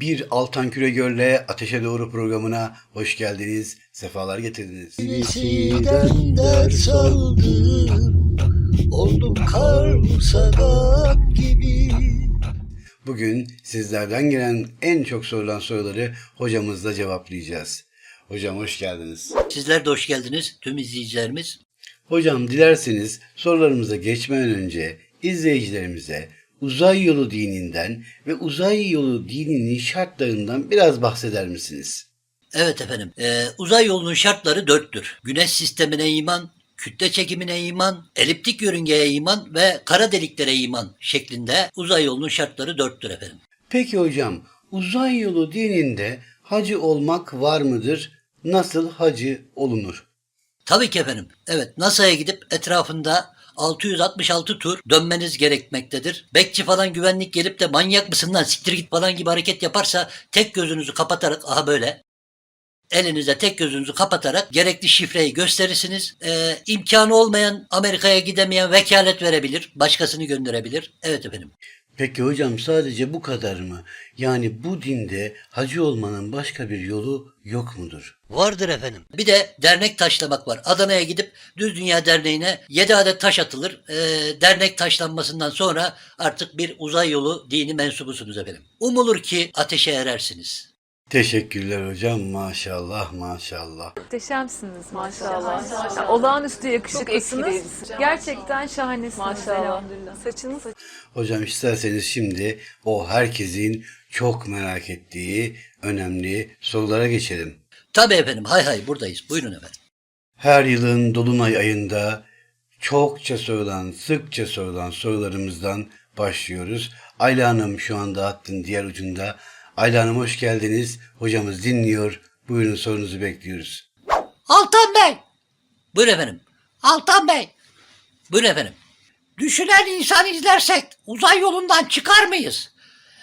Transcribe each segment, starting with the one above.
Bir Altan Küregör'le Ateşe Doğru programına hoş geldiniz, sefalar getirdiniz. Birisinden ders aldım Oldum Sagat gibi Bugün sizlerden gelen en çok sorulan soruları hocamızla cevaplayacağız. Hocam hoş geldiniz. Sizler de hoş geldiniz tüm izleyicilerimiz. Hocam dilerseniz sorularımıza geçmeden önce izleyicilerimize uzay yolu dininden ve uzay yolu dininin şartlarından biraz bahseder misiniz? Evet efendim e, uzay yolunun şartları dörttür. Güneş sistemine iman, kütle çekimine iman, eliptik yörüngeye iman ve kara deliklere iman şeklinde uzay yolunun şartları dörttür efendim. Peki hocam uzay yolu dininde hacı olmak var mıdır? Nasıl hacı olunur? Tabii ki efendim. Evet NASA'ya gidip etrafında 666 tur dönmeniz gerekmektedir. Bekçi falan güvenlik gelip de manyak mısın lan siktir git falan gibi hareket yaparsa tek gözünüzü kapatarak aha böyle elinize tek gözünüzü kapatarak gerekli şifreyi gösterirsiniz. Ee, imkanı olmayan Amerika'ya gidemeyen vekalet verebilir. Başkasını gönderebilir. Evet efendim. Peki hocam sadece bu kadar mı? Yani bu dinde hacı olmanın başka bir yolu yok mudur? Vardır efendim. Bir de dernek taşlamak var. Adana'ya gidip Düz Dünya Derneği'ne 7 adet taş atılır. Ee, dernek taşlanmasından sonra artık bir uzay yolu dini mensubusunuz efendim. Umulur ki ateşe erersiniz. Teşekkürler hocam maşallah maşallah. Muhteşemsiniz maşallah. Ya, olağanüstü yakışıklısınız. Gerçekten şahanesiniz. Maşallah. Saçınız Hocam isterseniz şimdi o herkesin çok merak ettiği önemli sorulara geçelim. Tabii efendim hay hay buradayız. Buyurun efendim. Her yılın Dolunay ayında çokça sorulan, sıkça sorulan sorularımızdan başlıyoruz. Ayla Hanım şu anda hattın diğer ucunda. Ayla Hanım hoş geldiniz. Hocamız dinliyor. Buyurun sorunuzu bekliyoruz. Altan Bey. Buyurun efendim. Altan Bey. Buyurun efendim. Düşünen insan izlersek uzay yolundan çıkar mıyız?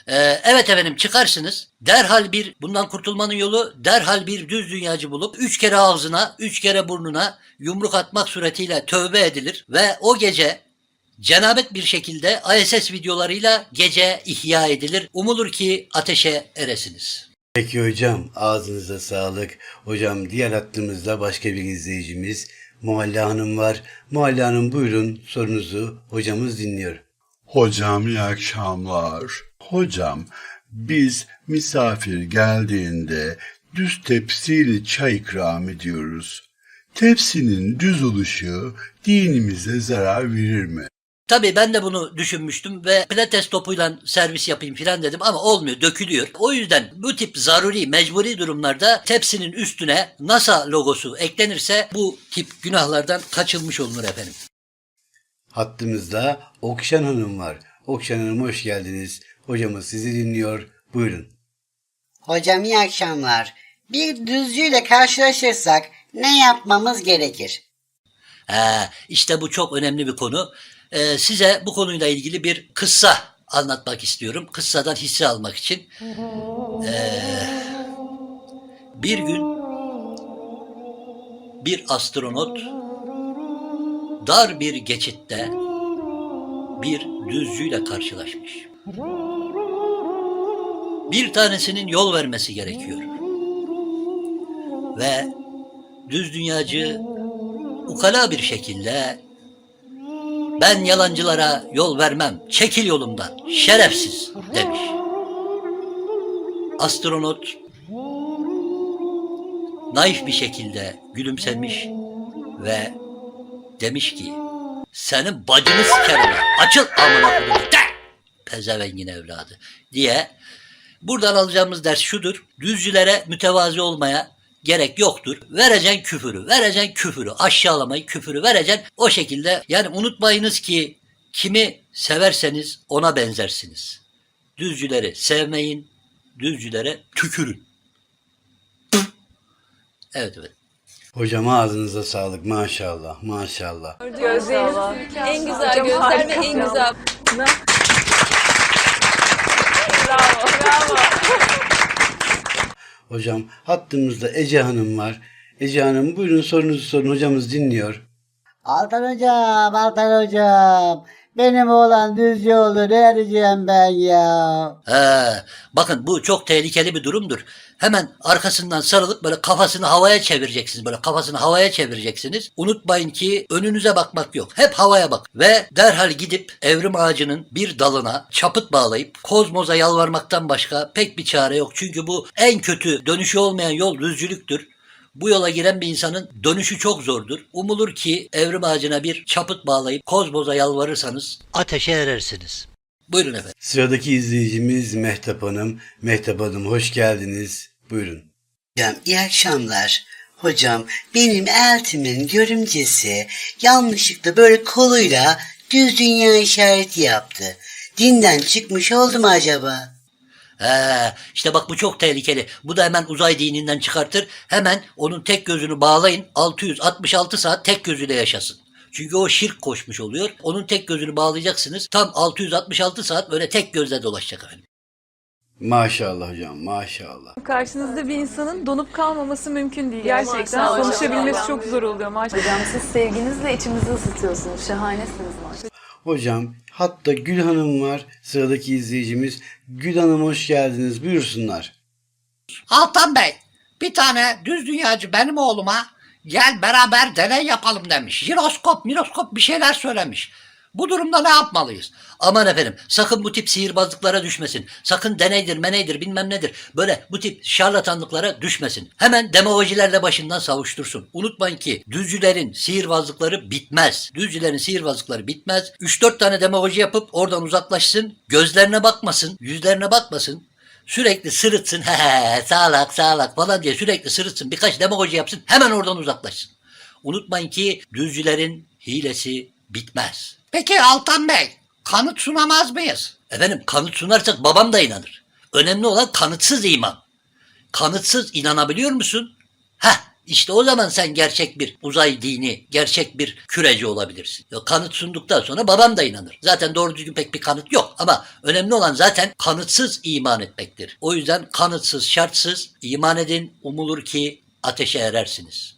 Ee, evet efendim çıkarsınız. Derhal bir bundan kurtulmanın yolu derhal bir düz dünyacı bulup üç kere ağzına, üç kere burnuna yumruk atmak suretiyle tövbe edilir ve o gece cenabet bir şekilde ISS videolarıyla gece ihya edilir. Umulur ki ateşe eresiniz. Peki hocam ağzınıza sağlık. Hocam diğer hattımızda başka bir izleyicimiz Mualla Hanım var. Mualla Hanım buyurun sorunuzu hocamız dinliyor. Hocam iyi akşamlar. Hocam biz misafir geldiğinde düz tepsiyle çay ikram ediyoruz. Tepsinin düz oluşu dinimize zarar verir mi? Tabii ben de bunu düşünmüştüm ve pilates topuyla servis yapayım filan dedim ama olmuyor, dökülüyor. O yüzden bu tip zaruri, mecburi durumlarda tepsinin üstüne NASA logosu eklenirse bu tip günahlardan kaçılmış olunur efendim. Hattımızda Okşan Hanım var. Okşan Hanım hoş geldiniz. Hocamız sizi dinliyor. Buyurun. Hocam iyi akşamlar. Bir düzcüyle karşılaşırsak ne yapmamız gerekir? Ee, işte bu çok önemli bir konu. Ee, size bu konuyla ilgili bir kıssa anlatmak istiyorum. Kıssadan hisse almak için. Ee, bir gün bir astronot dar bir geçitte bir düzcüyle karşılaşmış. Bir tanesinin yol vermesi gerekiyor. Ve düz dünyacı ukala bir şekilde ben yalancılara yol vermem, çekil yolumdan, şerefsiz demiş. Astronot naif bir şekilde gülümsemiş ve demiş ki senin bacını sikerim. Açıl amına koyayım. Pezevengin evladı diye buradan alacağımız ders şudur. Düzcülere mütevazi olmaya gerek yoktur. Vereceksin küfürü, vereceksin küfürü, aşağılamayı, küfürü vereceksin. O şekilde yani unutmayınız ki kimi severseniz ona benzersiniz. Düzcüleri sevmeyin, düzcülere tükürün. Evet evet. Hocam ağzınıza sağlık maşallah maşallah. Gözleriniz en güzel gözler ve en güzel. Bravo. Bravo. Hocam hattımızda Ece Hanım var. Ece Hanım buyurun sorunuzu sorun hocamız dinliyor. Altan hocam, Altan hocam. Benim oğlan düz yolda ne arayacağım ben ya? He, bakın bu çok tehlikeli bir durumdur. Hemen arkasından sarılıp böyle kafasını havaya çevireceksiniz. Böyle kafasını havaya çevireceksiniz. Unutmayın ki önünüze bakmak yok. Hep havaya bak. Ve derhal gidip evrim ağacının bir dalına çapıt bağlayıp kozmoza yalvarmaktan başka pek bir çare yok. Çünkü bu en kötü dönüşü olmayan yol düzcülüktür. Bu yola giren bir insanın dönüşü çok zordur. Umulur ki evrim ağacına bir çapıt bağlayıp kozmoza yalvarırsanız ateşe erersiniz. Buyurun efendim. Sıradaki izleyicimiz Mehtap Hanım. Mehtap Hanım hoş geldiniz. Buyurun. Hocam iyi akşamlar. Hocam benim eltimin görümcesi yanlışlıkla böyle koluyla düz dünya işareti yaptı. Dinden çıkmış oldu mu acaba? He, işte bak bu çok tehlikeli. Bu da hemen uzay dininden çıkartır. Hemen onun tek gözünü bağlayın. 666 saat tek gözüyle yaşasın. Çünkü o şirk koşmuş oluyor. Onun tek gözünü bağlayacaksınız. Tam 666 saat böyle tek gözle dolaşacak efendim. Maşallah hocam maşallah. Karşınızda bir insanın donup kalmaması mümkün değil. Gerçekten maşallah. konuşabilmesi çok zor oluyor maşallah. Hocam siz sevginizle içimizi ısıtıyorsunuz. Şahanesiniz maşallah. Hocam hatta Gül Hanım var sıradaki izleyicimiz. Gül Hanım hoş geldiniz buyursunlar. Altan Bey, bir tane düz dünyacı benim oğluma gel beraber deney yapalım demiş. Jiroskop, miroskop bir şeyler söylemiş. Bu durumda ne yapmalıyız? Aman efendim sakın bu tip sihirbazlıklara düşmesin. Sakın deneydir meneydir bilmem nedir. Böyle bu tip şarlatanlıklara düşmesin. Hemen demagojilerle başından savuştursun. Unutmayın ki düzcülerin sihirbazlıkları bitmez. Düzcülerin sihirbazlıkları bitmez. 3-4 tane demagoji yapıp oradan uzaklaşsın. Gözlerine bakmasın. Yüzlerine bakmasın. Sürekli sırıtsın. He he sağlak sağlak falan diye sürekli sırıtsın. Birkaç demagoji yapsın. Hemen oradan uzaklaşsın. Unutmayın ki düzcülerin hilesi bitmez. Peki Altan Bey, kanıt sunamaz mıyız? Efendim kanıt sunarsak babam da inanır. Önemli olan kanıtsız iman. Kanıtsız inanabiliyor musun? Heh işte o zaman sen gerçek bir uzay dini, gerçek bir küreci olabilirsin. Ya kanıt sunduktan sonra babam da inanır. Zaten doğru düzgün pek bir kanıt yok ama önemli olan zaten kanıtsız iman etmektir. O yüzden kanıtsız, şartsız iman edin, umulur ki ateşe erersiniz.